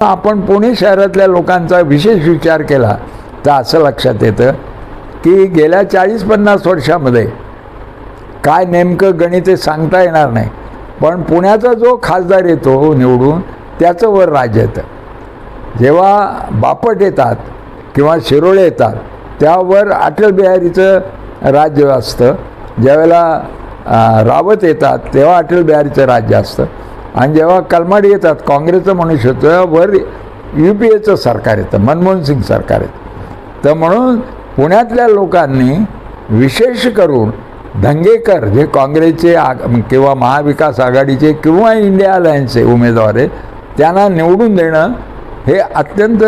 आपण पुणे शहरातल्या लोकांचा विशेष विचार केला तर असं लक्षात येतं की गेल्या चाळीस पन्नास वर्षामध्ये काय नेमकं गणित हे सांगता येणार नाही. पण पुण्याचा जो खासदार येतो निवडून त्याचं वर राज्य येतं. जेव्हा बापट येतात किंवा शिरोळे येतात त्यावर अटल बिहारीचं राज्य असतं. ज्यावेळेला रावत येतात तेव्हा अटल बिहारीचं राज्य असतं. आणि जेव्हा कलमाडी येतात काँग्रेसचं मनुष्य तेव्हा वर यू पी एचं सरकार येतं मनमोहन सिंग सरकार येतं तर म्हणून पुण्यातल्या लोकांनी विशेष करून धंगेकर जे काँग्रेसचे आग किंवा महाविकास आघाडीचे किंवा इंडिया अलायन्सचे उमेदवार आहेत त्यांना निवडून देणं हे अत्यंत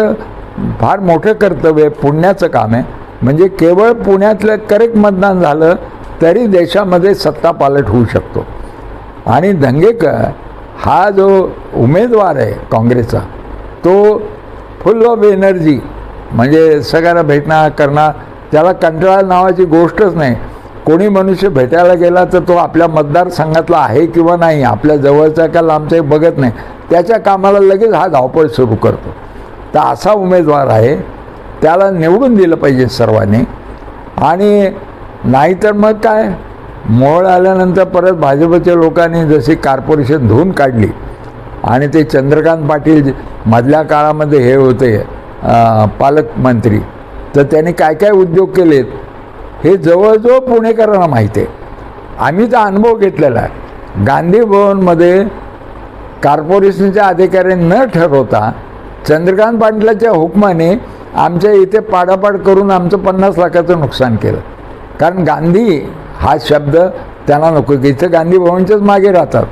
फार मोठं कर्तव्य पुण्याचं काम आहे. म्हणजे केवळ पुण्यातलं करेक्ट मतदान झालं तरी देशामध्ये सत्ता पालट होऊ शकतो. आणि धंगेकर हा जो उमेदवार आहे काँग्रेसचा तो फुल ऑफ एनर्जी म्हणजे सगळ्यांना भेटणार करणार त्याला कंटाळा नावाची गोष्टच नाही. कोणी मनुष्य भेटायला गेला तर तो आपल्या मतदारसंघातला आहे किंवा नाही आपल्या जवळचा का लांबचा बघत नाही. त्याच्या कामाला लगेच हा धावपळ सुरू करतो. तर असा उमेदवार आहे त्याला निवडून दिलं पाहिजे सर्वांनी. आणि नाहीतर मग काय? मोहळ आल्यानंतर परत भाजपच्या लोकांनी जशी कॉर्पोरेशन धुवून काढली आणि ते चंद्रकांत पाटील मधल्या काळामध्ये हे होते पालकमंत्री तर त्यांनी काय काय उद्योग केलेत हे जवळजवळ पुणेकरांना माहिती आहे. आम्ही तर अनुभव घेतलेला आहे. गांधी भवनमध्ये कॉर्पोरेशनच्या अधिकाऱ्यांनी न ठरवता चंद्रकांत पाटलाच्या हुकमाने आमच्या इथे पाडापाड करून आमचं पन्नास लाखाचं नुकसान केलं. कारण गांधी हा शब्द त्यांना नको की इथं गांधी भवनच्याच मागे राहतात.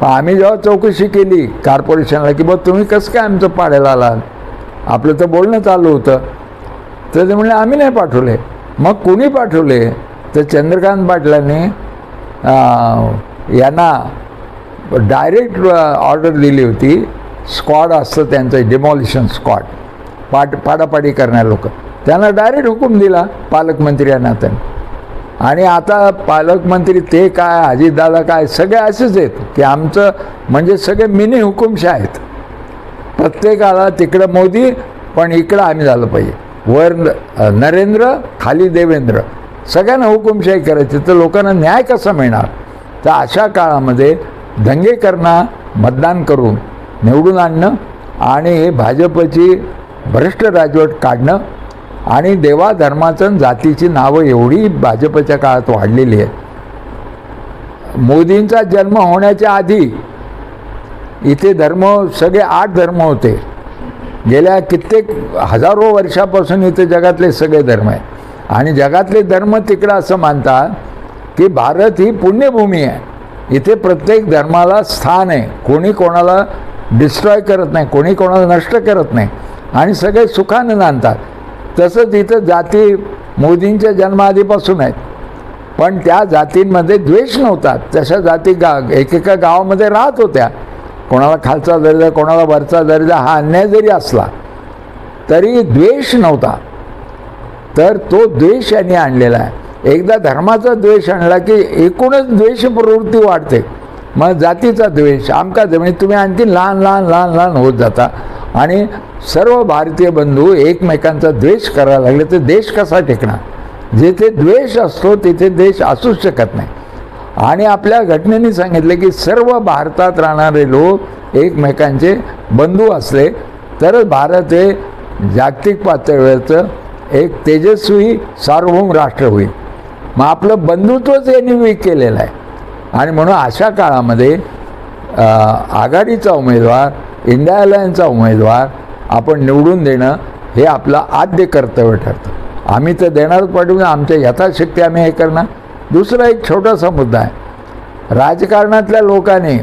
पण आम्ही जेव्हा चौकशी केली कॉर्पोरेशनला की बा तुम्ही कसं काय आमचं पाडायला आलात? आपलं तर बोलणं चालू होतं. तर ते म्हणले आम्ही नाही पाठवले. मग कोणी पाठवले? तर चंद्रकांत पाटलांनी यांना डायरेक्ट ऑर्डर दिली होती स्क्वॉड असतं त्यांचं डिमॉलिशन स्क्वॉड पाट पाडापाडी करणारे लोक. त्यांना डायरेक्ट हुकूम दिला पालकमंत्री या आणि आता पालकमंत्री ते काय अजितदादा काय सगळे असेच आहेत की आमचं म्हणजे सगळे मिनी हुकुमशा आहेत. प्रत्येकाला तिकडं मोदी पण इकडं आम्ही झालं पाहिजे. वर न- नरेंद्र खाली देवेंद्र. सगळ्यांना हुकुमशाही करायची तर लोकांना न्याय कसा मिळणार? तर अशा काळामध्ये दंगेकरांना मतदान करून निवडून आणणं आणि भाजपची भ्रष्ट राजवट काढणं आणि देवा धर्माचं जातीची नावं एवढी भाजपच्या काळात वाढलेली आहेत. मोदींचा जन्म होण्याच्या आधी इथे धर्म सगळे आठ धर्म होते. गेल्या कित्येक हजारो वर्षापासून इथे जगातले सगळे धर्म आहे आणि जगातले धर्म तिकडं असं मानतात की भारत ही पुण्यभूमी आहे. इथे प्रत्येक धर्माला स्थान आहे. कोणी कोणाला डिस्ट्रॉय करत नाही कोणी कोणाला नष्ट करत नाही. आणि सगळे सुखानं नांदतात. तसंच इथं जाती मोदींच्या जन्माआधीपासून आहेत. पण त्या जातींमध्ये द्वेष नव्हता. तशा जाती गा एकेका गावामध्ये राहत होत्या. कोणाला खालचा दर्जा कोणाला वरचा दर्जा हा अन्याय जरी असला तरी द्वेष नव्हता. तर तो द्वेष यांनी आणलेला आहे. एकदा धर्माचा द्वेष आणला की एकूणच द्वेष प्रवृत्ती वाढते. मग जातीचा द्वेष आमका म्हणजे तुम्ही आणखी लहान लहान लहान लहान होत जाता. आणि सर्व भारतीय बंधू एकमेकांचा द्वेष करायला लागले तर देश कसा टिकणार? जेथे द्वेष असतो तिथे देश असूच शकत नाही. आणि आपल्या घटनेने सांगितले की सर्व भारतात राहणारे लोक एकमेकांचे बंधू असले तरच भारत हे जागतिक पातळीवरचं एक तेजस्वी सार्वभौम राष्ट्र होईल. मग आपलं बंधुत्वच यांनी वीक केलेलं आहे. आणि म्हणून अशा काळामध्ये आघाडीचा उमेदवार इंडिया अलायन्सचा उमेदवार आपण निवडून देणं हे आपलं आद्य कर्तव्य ठरतं. आम्ही तर देणारच पाठवू आमच्या यथाशक्ती आम्ही हे करणार. दुसरा एक छोटासा मुद्दा आहे. राजकारणातल्या लोकांनी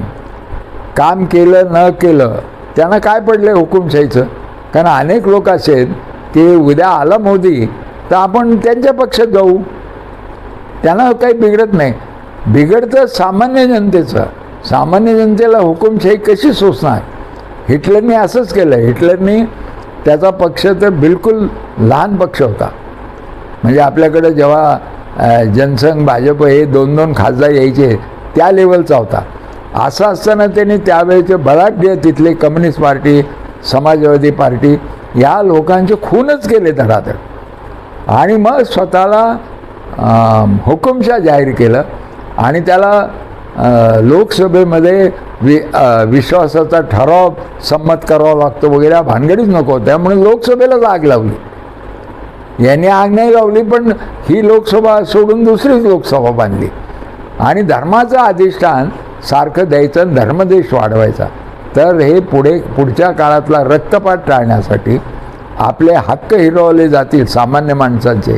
काम केलं न केलं त्यांना काय पडलं हुकुमशाहीचं? कारण अनेक लोक असे आहेत की उद्या आला मोदी तर आपण त्यांच्या पक्षात जाऊ. त्यांना काही बिघडत नाही. बिघडतं सामान्य जनतेचं. सामान्य जनतेला हुकुमशाही कशी सोसणार? हिटलरनी असंच केलं हिटलरनी त्याचा पक्ष तर बिलकुल लहान पक्ष होता. म्हणजे आपल्याकडं जेव्हा जनसंघ भाजप हे दोन दोन खासदार यायचे त्या लेवलचा होता. असं असताना त्यांनी त्यावेळेचे बलाढ्य तिथले कम्युनिस्ट पार्टी समाजवादी पार्टी या लोकांचे खूनच केले धडाधड. आणि मग स्वतःला हुकुमशा जाहीर केलं आणि त्याला लोकसभेमध्ये वि विश्वासाचा ठराव संमत करावा लागतो वगैरे भानगडीच नको. त्यामुळे लोकसभेलाच आग लावली. यांनी आग नाही लावली पण ही लोकसभा सोडून दुसरीच लोकसभा बांधली. आणि धर्माचं अधिष्ठान सारखं द्यायचं आणि धर्मदेश वाढवायचा. तर हे पुढे पुढच्या काळातला रक्तपात टाळण्यासाठी आपले हक्क हिरवले जातील सामान्य माणसांचे.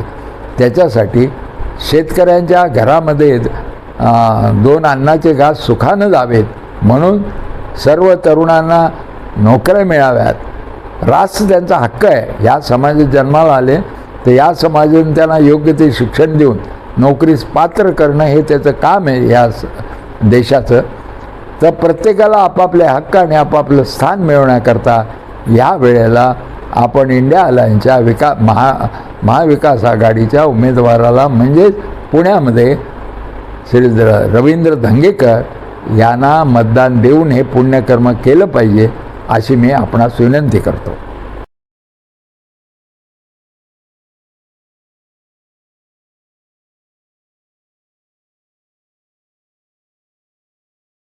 त्याच्यासाठी शेतकऱ्यांच्या घरामध्ये दोन अन्नाचे घास सुखानं जावेत. म्हणून सर्व तरुणांना नोकऱ्या मिळाव्यात. रास त्यांचा हक्क आहे. या समाजात जन्माला आले तर या समाजाने त्यांना योग्य ते शिक्षण देऊन नोकरीस पात्र करणं हे त्याचं काम आहे या स- देशाचं. तर प्रत्येकाला आपापले हक्क आणि आपापलं स्थान मिळवण्याकरता या वेळेला आपण इंडिया अलायन्सच्या विका महा महाविकास आघाडीच्या उमेदवाराला म्हणजेच पुण्यामध्ये श्री रवींद्र धंगेकर यांना मतदान देऊन हे पुण्यकर्म केलं पाहिजे अशी मी आपणास विनंती करतो.